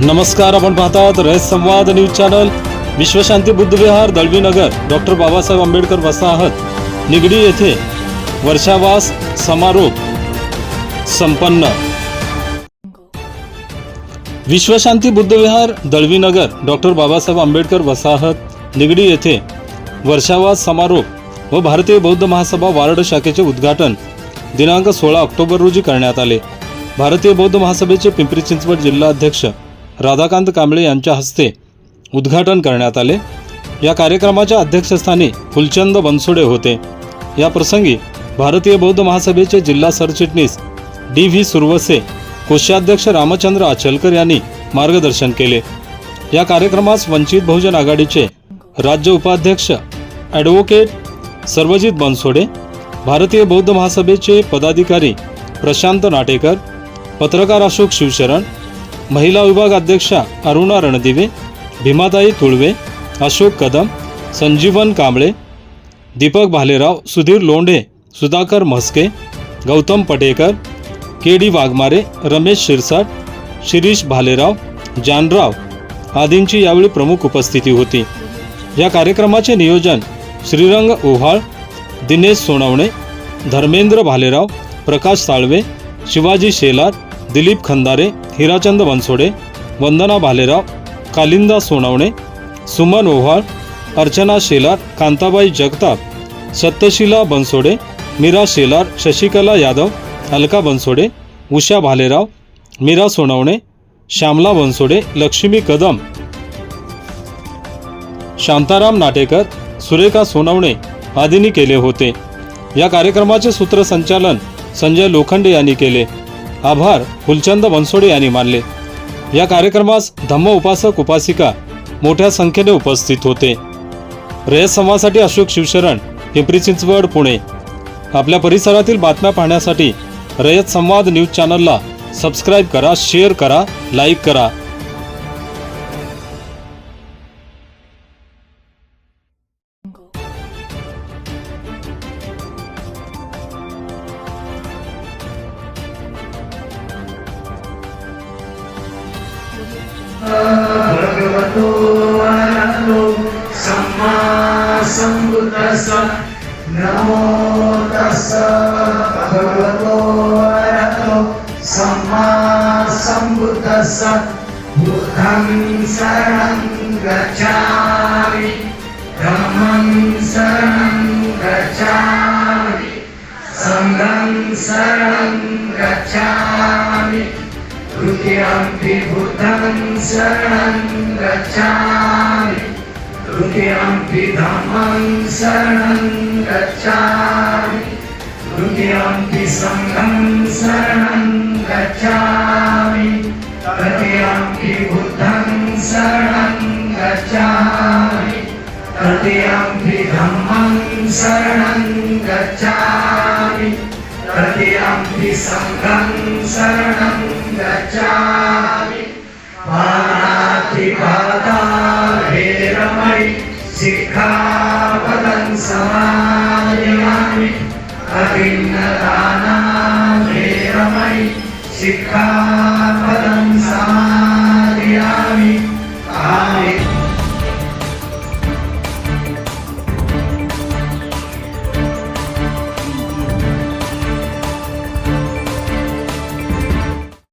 नमस्कार आपण पाहतात Rayat Samvad news channel. Vishwashanti Buddhavihar Dalvinagar. Doctor Babasaheb Ambedkar वसाहत निगडी येथे वर्षावास समारोप संपन्न. विश्वशांती बुद्धविहार दळवीनगर. डॉक्टर बाबासाहेब आंबेडकर वसाहत निगडी येथे वर्षावास समारोप व भारतीय बौद्ध महासभा वार्ड शाखेचे उद्घाटन. दिनांक सोळा ऑक्टोबर रोजी करण्यात आले. भारतीय बौद्ध महासभेचे पिंपरी चिंचवड जिल्हाध्यक्ष राधाकांत कांबळे यांच्या हस्ते उद्घाटन करण्यात आले. या कार्यक्रमाच्या अध्यक्षस्थानी फुलचंद बनसोडे होते. या प्रसंगी भारतीय बौद्ध महासभेचे जिल्हा सरचिटणीस डी व्ही सुरवसे कोषाध्यक्ष रामचंद्र आचलकर यांनी मार्गदर्शन केले. या कार्यक्रमास वंचित बहुजन आघाडीचे राज्य उपाध्यक्ष ॲडव्होकेट सर्वजित बनसोडे भारतीय बौद्ध महासभेचे पदाधिकारी प्रशांत नाटेकर पत्रकार अशोक शिवशरण महिला विभाग अध्यक्षा अरुणा रणदिवे भीमाताई तुळवे अशोक कदम संजीवन कांबळे दीपक भालेराव सुधीर लोंढे सुधाकर म्हस्के गौतम पटेकर के डी वाघमारे रमेश शिरसाट शिरीष भालेराव जानराव आदींची यावेळी प्रमुख उपस्थिती होती या कार्यक्रमाचे नियोजन श्रीरंग ओव्हाळ दिनेश सोनवणे धर्मेंद्र भालेराव प्रकाश साळवे शिवाजी शेलार दिलीप खंदारे हिराचंद बनसोडे वंदना भालेराव कालिंदा सोनवणे सुमन ओव्हाळ अर्चना शेलार कांताबाई जगताप सत्यशिला बनसोडे मीरा शेलार शशिकला यादव अलका बनसोडे उषा भालेराव मीरा सोनवणे श्यामला बनसोडे लक्ष्मी कदम. शांताराम नाटेकर सुरेखा सोनवणे आदींनी केले होते. या कार्यक्रमाचे सूत्रसंचालन संजय लोखंडे यांनी केले. आभार फुलचंद बनसोडे यांनी मानले. या कार्यक्रमास धम्म उपासक उपासिका मोठ्या संख्येने उपस्थित होते. रयत समाजासाठी अशोक शिवशरण पिंपरी चिंचवड पुणे. आपल्या परिसरातील बातम्या पाहण्यासाठी रयत संवाद न्यूज चॅनलला सबस्क्राईब करा शेअर करा लाईक करा. भगवतो अरहतो सम्मा सम्बुद्धस्स नमो तस्स भगवतो अरहतो सम्मा सम्बुद्धस्स बुद्धं शरणं गच्छामि धम्मं शरणं गच्छामि सङ्घं शरणं गच्छामि तृतीयम्पि शरणं गच्छामि। तृतीयम्पि धम्मं शरणं गच्छामि तृतीयम्पि सङ्घं शरणं गच्छामि तृतीयम्पि बुद्धं शरणं गच्छामि तृतीयम्पि धम्मं शरणं गच्छामि। तृतीयम्पि सङ्घं शरणं गच्छामि पाणातिपाता वेरमणि शिक्षापदं समादयामि अभिन्नदाना वेरमणि शिक्षा